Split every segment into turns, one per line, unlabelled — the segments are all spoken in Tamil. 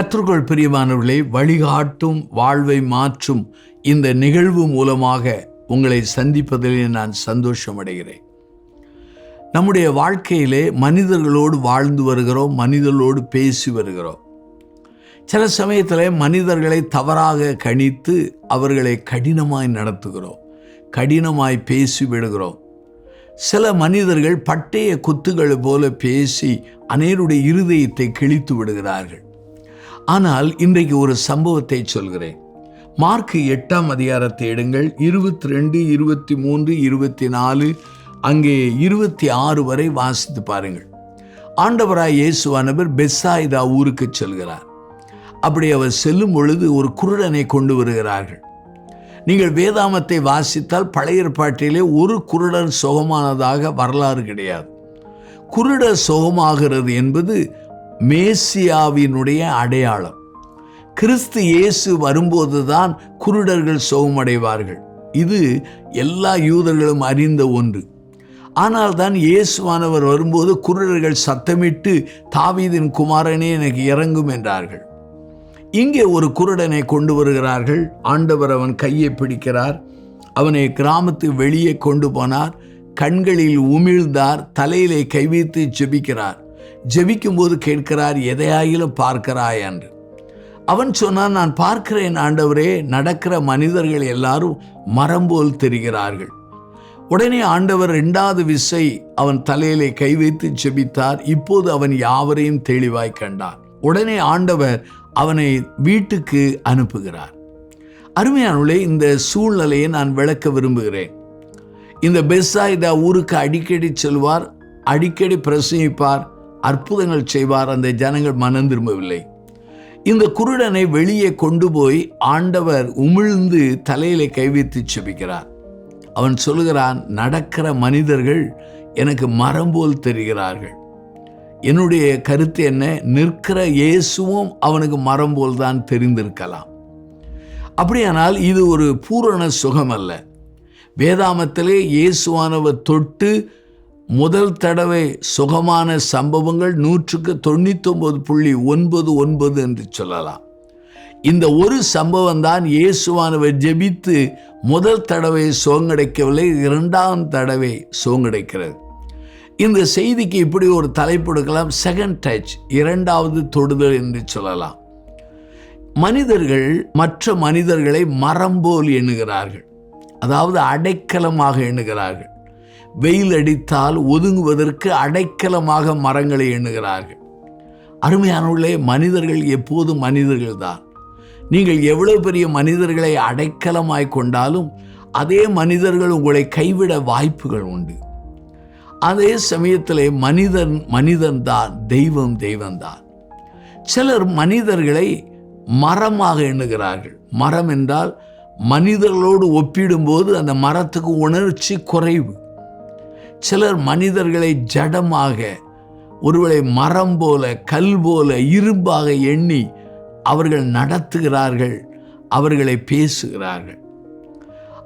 கற்றுக்கொள் பிரியமானவர்களே வழிகாட்டும் வாழ்வை மாற்றும் இந்த நிகழ்வு மூலமாக உங்களை சந்திப்பதில் நான் சந்தோஷம் அடைகிறேன் நம்முடைய வாழ்க்கையிலே மனிதர்களோடு வாழ்ந்து வருகிறோம் மனிதர்களோடு பேசி வருகிறோம். சில சமயத்தில் மனிதர்களை தவறாக கணித்து அவர்களை கடினமாய் நடத்துகிறோம் கடினமாய் பேசி விடுகிறோம். சில மனிதர்கள் பட்டய குத்துகள் போல பேசி அநேருடைய இருதயத்தை கிழித்து விடுகிறார்கள். ஆனால் இன்றைக்கு ஒரு சம்பவத்தை சொல்கிறேன். மார்க் எட்டாம் அதிகாரத்தை எடுங்கள். இருபத்தி ரெண்டு இருபத்தி மூன்று இருபத்தி நாலு அங்கே இருபத்தி ஆறு வரை வாசித்து பாருங்கள். ஆண்டவராய் இயேசுவானவர் பெஸ்ஸாயிதா ஊருக்கு செல்கிறார். அப்படி அவர் செல்லும் பொழுது ஒரு குருடனை கொண்டு வருகிறார்கள். நீங்கள் வேதாமத்தை வாசித்தால் பழைய ஏற்பாட்டிலே ஒரு குருடர் சுகமானதாக வரலாறு கிடையாது. குருடர் சுகமாகிறது என்பது மேசியாவினுடைய அடையாளம். கிறிஸ்து இயேசு வரும்போதுதான் குருடர்கள் சோகமடைவார்கள். இது எல்லா யூதர்களும் அறிந்த ஒன்று. ஆனால் தான் இயேசுவானவர் வரும்போது குருடர்கள் சத்தமிட்டு தாவீதின் குமாரனே எனக்கு இறங்கும் என்றார்கள். இங்கே ஒரு குருடனை கொண்டு வருகிறார்கள். ஆண்டவர் அவன் கையை பிடிக்கிறார். அவனை கிராமத்து வெளியே கொண்டு போனார். கண்களில் உமிழ்ந்தார். தலையிலே கைவித்து ஜெபிக்கிறார். ஜெபிக்கும்போது கேட்கிறார் எதையாயிலும் பார்க்கிறாய் என்று. அவன் சொன்னான் நான் பார்க்கிறேன் ஆண்டவரே நடக்கிற மனிதர்கள் எல்லாரும் மரம் போல் தெரிகிறார்கள். உடனே ஆண்டவர் இரண்டாவது விசை அவன் தலையிலே கை வைத்து ஜெபித்தார். இப்போது அவன் யாவரையும் தெளிவாய் கண்டார் உடனே ஆண்டவர் அவனை வீட்டுக்கு அனுப்புகிறார். அருமையானுள்ளே இந்த சூழ்நிலையை நான் விளக்க விரும்புகிறேன். இந்த பெஸ்ஸாயிதா ஊருக்கு அடிக்கடி செல்வார் அடிக்கடி பிரசங்கிப்பார். அற்புதங்கள் செய்வார் அந்த ஜனங்கள் மனம் திரும்பவில்லை. இந்த குருடனை வெளியே கொண்டு போய் ஆண்டவர் உமிழ்ந்து தலையிலே கைவித்து செபிக்கிறார். அவன் சொல்லுகிறான் நடக்கிற மனிதர்கள் எனக்கு மரம் போல் தெரிகிறார்கள். என்னுடைய கருத்து என்ன? நிற்கிற இயேசுவும் அவனுக்கு மரம் போல் தான் தெரிந்திருக்கலாம். அப்படியானால் இது ஒரு பூரண சுகம் அல்ல வேதாமத்திலே இயேசுவானவர் தொட்டு முதல் தடவை சுகமான சம்பவங்கள் நூற்றுக்கு தொண்ணூத்தொம்பது புள்ளி ஒன்பது ஒன்பது என்று சொல்லலாம். இந்த ஒரு சம்பவம் தான் இயேசுவானவர் ஜெபித்து முதல் தடவை சோங்கடைக்கவில்லை இரண்டாம் தடவை சோங்கடைக்கிறது இந்த செய்திக்கு இப்படி ஒரு தலைப்பு எடுக்கலாம் செகண்ட் டச் இரண்டாவது தொடுதல் என்று சொல்லலாம். மனிதர்கள் மற்ற மனிதர்களை மரம் போல் எண்ணுகிறார்கள். அதாவது அடைக்கலமாக எண்ணுகிறார்கள். வெயில் அடித்தால் ஒதுங்குவதற்கு அடைக்கலமாக மரங்களை எண்ணுகிறார்கள். அருமையானவர்களே மனிதர்கள் எப்போதும் மனிதர்கள் தான் நீங்கள் எவ்வளவு பெரிய மனிதர்களை அடைக்கலமாய் கொண்டாலும் அதே மனிதர்கள் உங்களை கைவிட வாய்ப்புகள் உண்டு. அதே சமயத்தில் மனிதன் மனிதன்தான் தெய்வம் தெய்வம்தான் சிலர் மனிதர்களை மரமாக எண்ணுகிறார்கள். மரம் என்றால் மனிதர்களோடு ஒப்பிடும்போது அந்த மரத்துக்கு உணர்ச்சி குறைவு. சிலர் மனிதர்களை ஜடமாக ஒருவரை மரம் போல கல் போல இரும்பாக எண்ணி அவர்கள் நடத்துகிறார்கள் அவர்களை பேசுகிறார்கள்.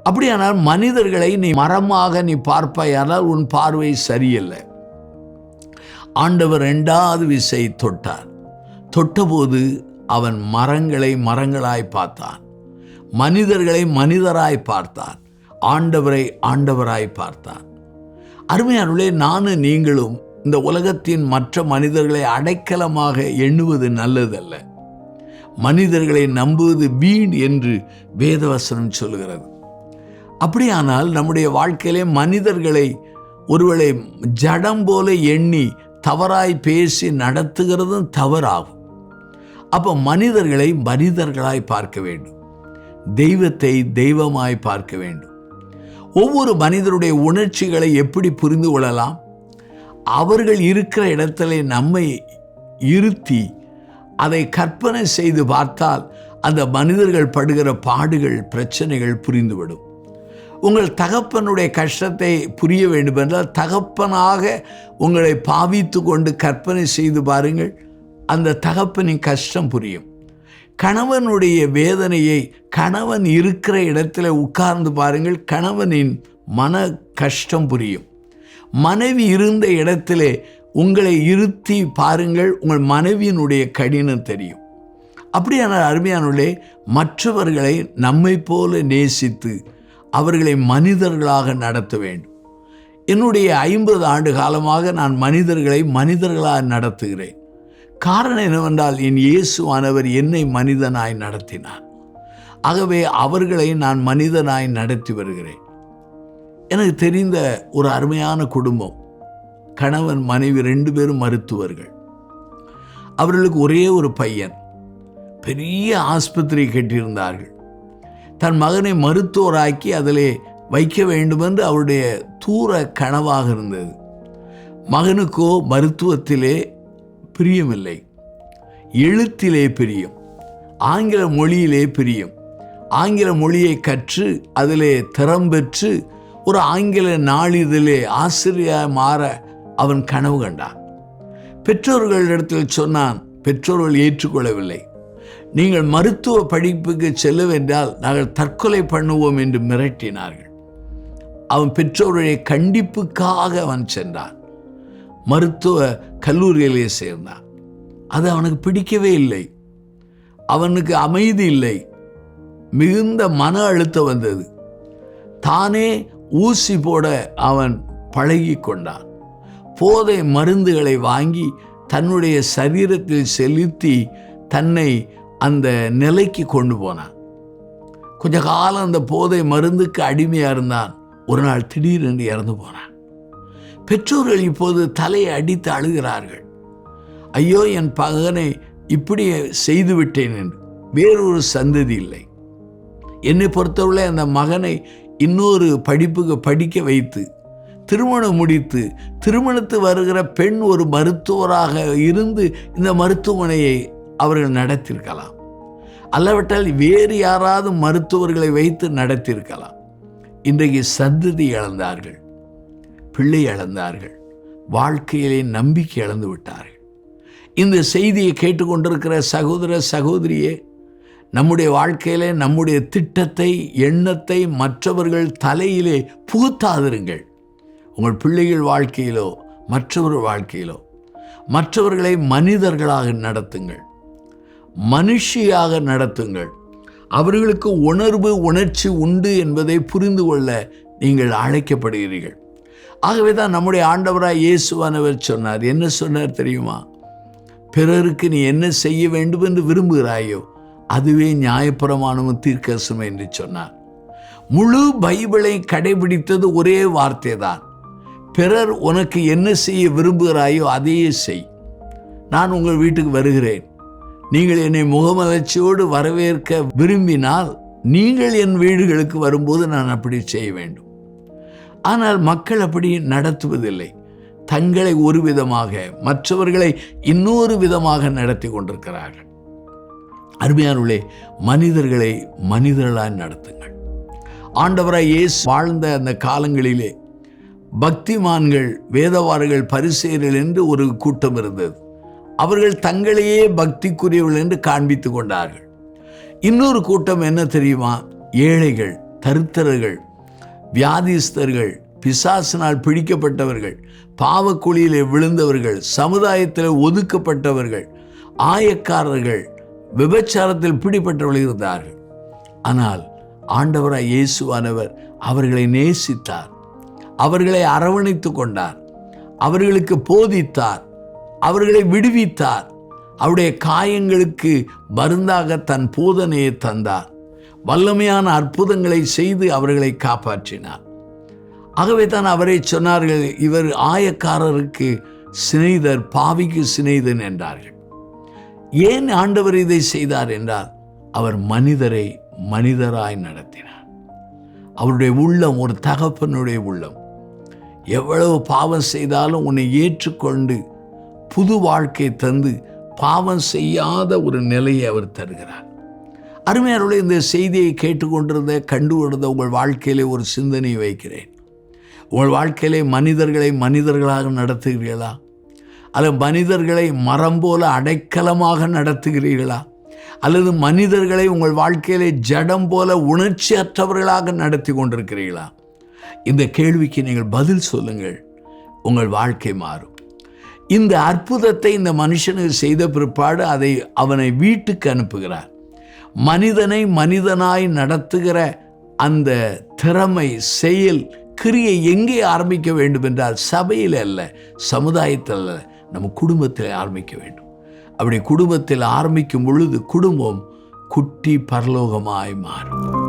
அப்படியானால் மனிதர்களை நீ மரமாக நீ பார்ப்பாயானால் உன் பார்வை சரியில்லை. ஆண்டவர் ரெண்டாவது விசை தொட்டார். தொட்டபோது அவன் மரங்களை மரங்களாய் பார்த்தான். மனிதர்களை மனிதராய் பார்த்தான். ஆண்டவரை ஆண்டவராய் பார்த்தான். அருமையானுள்ளே நானும் நீங்களும் இந்த உலகத்தின் மற்ற மனிதர்களை அடைக்கலமாக எண்ணுவது நல்லதல்ல. மனிதர்களை நம்புவது வீண் என்று வேதவசனம் சொல்கிறது. அப்படியானால் நம்முடைய வாழ்க்கையிலே மனிதர்களை ஒருவேளை ஜடம் போல எண்ணி தவறாய் பேசி நடத்துகிறதும் தவறாகும். அப்போ மனிதர்களை மனிதர்களாய் பார்க்க வேண்டும். தெய்வத்தை தெய்வமாய் பார்க்க வேண்டும். ஒவ்வொரு மனிதருடைய உணர்ச்சிகளை எப்படி புரிந்து கொள்ளலாம்? அவர்கள் இருக்கிற இடத்துல நம்மை இருத்தி அதை கற்பனை செய்து பார்த்தால் அந்த மனிதர்கள் படுகிற பாடுகள் பிரச்சனைகள் புரிந்துவிடும். உங்கள் தகப்பனுடைய கஷ்டத்தை புரிய வேண்டுமென்றால் தகப்பனாக உங்களை பாவித்து கொண்டு கற்பனை செய்து பாருங்கள். அந்த தகப்பனின் கஷ்டம் புரியும். கணவனுடைய வேதனையை கணவன் இருக்கிற இடத்துல உட்கார்ந்து பாருங்கள் கணவனின் மன கஷ்டம் புரியும். மனைவி இருந்த இடத்திலே உங்களை இருத்தி பாருங்கள் உங்கள் மனைவியினுடைய கடினம் தெரியும். அப்படியான அருமையானுள்ளே மற்றவர்களை நம்மை போல நேசித்து அவர்களை மனிதர்களாக நடத்த வேண்டும். என்னுடைய ஐம்பது ஆண்டு காலமாக நான் மனிதர்களை மனிதர்களாக நடத்துகிறேன். காரணம் என்னவென்றால் என் இயேசுவானவர் என்னை மனிதனாய் நடத்தினார். ஆகவே அவர்களை நான் மனிதனாய் நடத்தி வருகிறேன். எனக்கு தெரிந்த ஒரு அருமையான குடும்பம் கணவன் மனைவி ரெண்டு பேரும் மருத்துவர்கள். அவர்களுக்கு ஒரே ஒரு பையன். பெரிய ஆஸ்பத்திரி கட்டியிருந்தார்கள். தன் மகனை மருத்துவராக்கி அதிலே வைக்க வேண்டுமென்று அவருடைய தூர கனவாக இருந்தது. மகனுக்கோ மருத்துவத்திலே பிரியமில்லை எழுத்திலே பிரியம். ஆங்கில மொழியிலே பிரியம். ஆங்கில மொழியை கற்று அதிலே திறம் பெற்று ஒரு ஆங்கில நாளிதழே ஆசிரியர் மாற அவன் கனவு கண்டான். பெற்றோர்களிடத்தில் சொன்னான் பெற்றோர்கள் ஏற்றுக்கொள்ளவில்லை. நீங்கள் மருத்துவ படிப்புக்கு செல்லவென்றால் நாங்கள் தற்கொலை பண்ணுவோம் என்று மிரட்டினார்கள். அவன் பெற்றோருடைய கண்டிப்புக்காக அவன் சென்றான். மருத்துவ கல்லூரியிலே சேர்ந்தான். அது அவனுக்கு பிடிக்கவே இல்லை. அவனுக்கு அமைதி இல்லை. மிகுந்த மன அழுத்தம் வந்தது. தானே ஊசி போட அவன் பழகி கொண்டான். போதை மருந்துகளை வாங்கி தன்னுடைய சரீரத்தில் செலுத்தி தன்னை அந்த நிலைக்கு கொண்டு போனான். கொஞ்ச காலம் அந்த போதை மருந்துக்கு அடிமையாக இருந்தான். ஒரு நாள் திடீரென்று இறந்து போனான். பெற்றோர்கள் இப்போது தலையை அடித்து அழுகிறார்கள். ஐயோ என் பகனை இப்படி செய்துவிட்டேன் என்று. வேறொரு சந்ததி இல்லை. என்னை பொறுத்தவரை அந்த மகனை இன்னொரு படிப்புக்கு படிக்க வைத்து திருமணம் முடித்து திருமணத்து வருகிற பெண் ஒரு மருத்துவராக இருந்து இந்த மருத்துவமனையை அவர்கள் நடத்தியிருக்கலாம். அல்லவிட்டால் வேறு யாராவது மருத்துவர்களை வைத்து நடத்தியிருக்கலாம். இன்றைக்கு சந்ததி இழந்தார்கள். பிள்ளை இழந்தார்கள். வாழ்க்கையிலே நம்பிக்கை இழந்து விட்டார்கள். இந்த செய்தியை கேட்டுக்கொண்டிருக்கிற சகோதர சகோதரியே நம்முடைய வாழ்க்கையிலே நம்முடைய திட்டத்தை எண்ணத்தை மற்றவர்கள் தலையிலே புகுத்தாதிருங்கள். உங்கள் பிள்ளைகள் வாழ்க்கையிலோ மற்றவர் வாழ்க்கையிலோ மற்றவர்களை மனிதர்களாக நடத்துங்கள். மனுஷியாக நடத்துங்கள். அவர்களுக்கு உணர்வு உணர்ச்சி உண்டு என்பதை புரிந்து கொள்ள நீங்கள் அழைக்கப்படுகிறீர்கள். ஆகவே தான் நம்முடைய ஆண்டவராக இயேசுவானவர் சொன்னார். என்ன சொன்னார் தெரியுமா? பிறருக்கு நீ என்ன செய்ய வேண்டும் என்று விரும்புகிறாயோ அதுவே நியாயப்பிரமாணமும் தீர்க்கசம் என்று சொன்னார். முழு பைபிளை கடைபிடித்தது ஒரே வார்த்தை தான் பிறர் உனக்கு என்ன செய்ய விரும்புகிறாயோ அதையே செய். நான் உங்கள் வீட்டுக்கு வருகிறேன். நீங்கள் என்னை முகமலர்ச்சியோடு வரவேற்க விரும்பினால் நீங்கள் என் வீடுகளுக்கு வரும்போது நான் அப்படி செய்ய வேண்டும். ஆனால் மக்கள் அப்படி நடத்துவதில்லை. தங்களை ஒரு விதமாக மற்றவர்களை இன்னொரு விதமாக நடத்தி கொண்டிருக்கிறார்கள். அருமையானுள்ளே மனிதர்களை மனிதர்களாய் நடத்துங்கள். ஆண்டவராய் இயேசு வாழ்ந்த அந்த காலங்களிலே பக்திமான்கள் வேதவார்கள் பரிசெயர்கள் என்று ஒரு கூட்டம் இருந்தது. அவர்கள் தங்களையே பக்திக்குரியவர்கள் என்று காண்பித்து கொண்டார்கள். இன்னொரு கூட்டம் என்ன தெரியுமா? ஏழைகள் தருத்தரர்கள் வியாதிஸ்தர்கள் பிசாசினால் பிடிக்கப்பட்டவர்கள் பாவக்குழியிலே விழுந்தவர்கள் சமுதாயத்தில் ஒதுக்கப்பட்டவர்கள் ஆயக்காரர்கள் விபச்சாரத்தில் பிடிப்பட்டவர்கள் இருந்தார்கள். ஆனால் ஆண்டவராய் இயேசுவானவர் அவர்களை நேசித்தார். அவர்களை அரவணைத்து கொண்டார். அவர்களுக்கு போதித்தார். அவர்களை விடுவித்தார். அவருடைய காயங்களுக்கு மருந்தாக தன் போதனையை தந்தார். வல்லமையான அற்புதங்களை செய்து அவர்களை காப்பாற்றினார். ஆகவே தான் அவரை சொன்னார்கள் இவர் ஆயக்காரருக்கு சிநேதர் பாவிக்கு சிநேதன் என்றார்கள். ஏன் ஆண்டவர் இதை செய்தார் என்றால் அவர் மனிதரை மனிதராய் நடத்தினார். அவருடைய உள்ளம் ஒரு தகப்பனுடைய உள்ளம். எவ்வளவு பாவம் செய்தாலும் உன்னை ஏற்றுக்கொண்டு புது வாழ்க்கை தந்து பாவம் செய்யாத ஒரு நிலையை அவர் தருகிறார். அருமையாருடைய இந்த செய்தியை கேட்டுக்கொண்டிருந்த கண்டு கொண்டிருந்த உங்கள் வாழ்க்கையிலே ஒரு சிந்தனையை வைக்கிறேன். உங்கள் வாழ்க்கையிலே மனிதர்களை மனிதர்களாக நடத்துகிறீர்களா? அல்லது மனிதர்களை மரம் போல அடைக்கலமாக நடத்துகிறீர்களா? அல்லது மனிதர்களை உங்கள் வாழ்க்கையிலே ஜடம் போல உணர்ச்சியற்றவர்களாக நடத்தி கொண்டிருக்கிறீர்களா? இந்த கேள்விக்கு நீங்கள் பதில் சொல்லுங்கள். உங்கள் வாழ்க்கை மாறும். இந்த அற்புதத்தை இந்த மனுஷனுக்கு செய்த பிற்பாடு அதை அவனை வீட்டுக்கு அனுப்புகிறார். மனிதனை மனிதனாய் நடத்துகிற அந்த திறமை செயல் கிரியை எங்கே ஆரம்பிக்க வேண்டும் என்றால் சபையில் அல்ல சமுதாயத்தில் அல்ல நம்ம குடும்பத்தில் ஆரம்பிக்க வேண்டும். அப்படி குடும்பத்தில் ஆரம்பிக்கும் பொழுது குடும்பம் குட்டி பரலோகமாய் மாறும்.